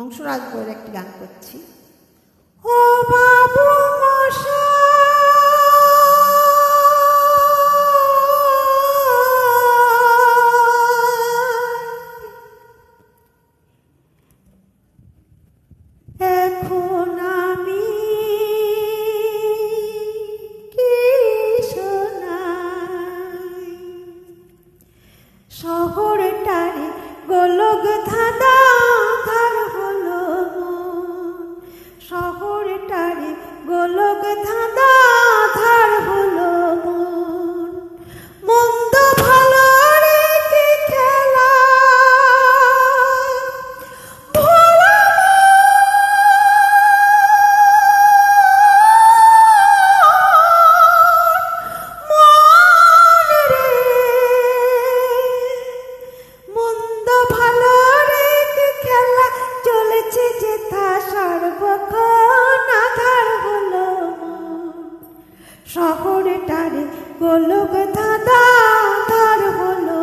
হংসরাজ বইয়ের একটি গান করছি। ও বাবু শোনাই শহরটারে গোলক ধাঁধা শহরটারে গোলক ধাঁধা ধার হলো।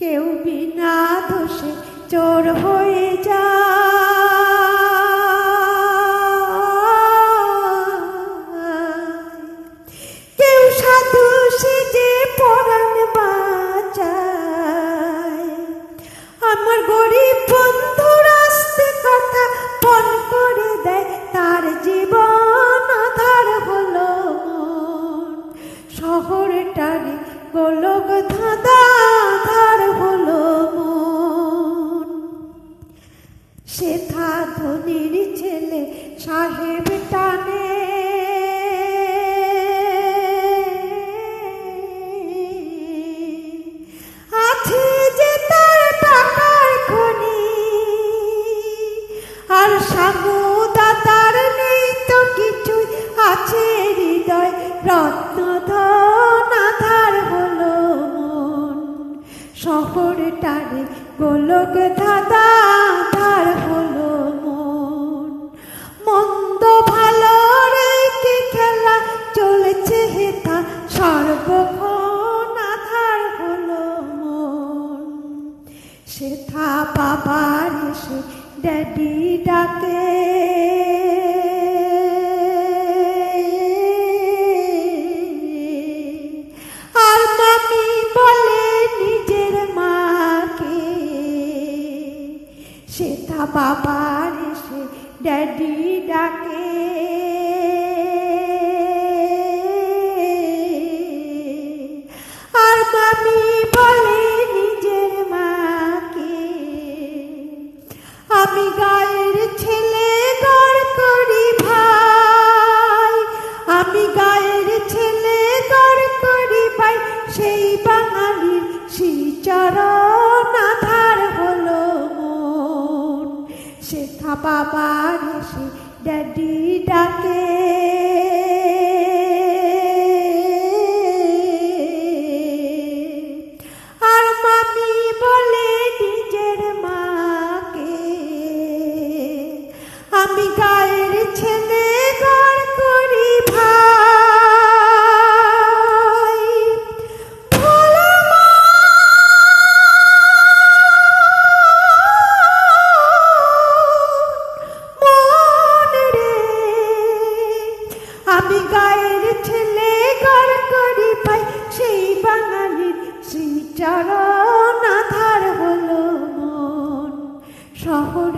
কেউ বিনা দোষে চোর হয়ে যা কেউ সাধু সে যে বাঁচায় শহরটারে গোলক ধাঁধা ধার হলো মন। সেথা ধনির ছেলে সাহেব শহরটারে গোলক ধাঁধা ধার হলো মন। মন্দ ভালো রে কি খেলা চলেছে হেতা সর্বক্ষণ আধার হলো মন। সেথা বাবার এসে ড্যাডি ডাকে বাবার এসে ড্যাডি ডাকে। আর মামি বাবার এসে ড্যাডি ডাকে।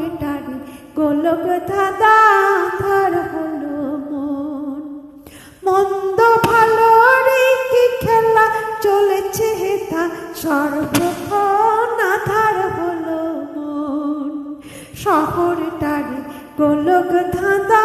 শহরটারে গোলক ধাঁধা আধার হলো মন। মন্দ ভালো কি খেলা চলেছে হেতা সর্বক্ষণ আধার হলো মন। শহর শহরটারে গোলক ধাঁধা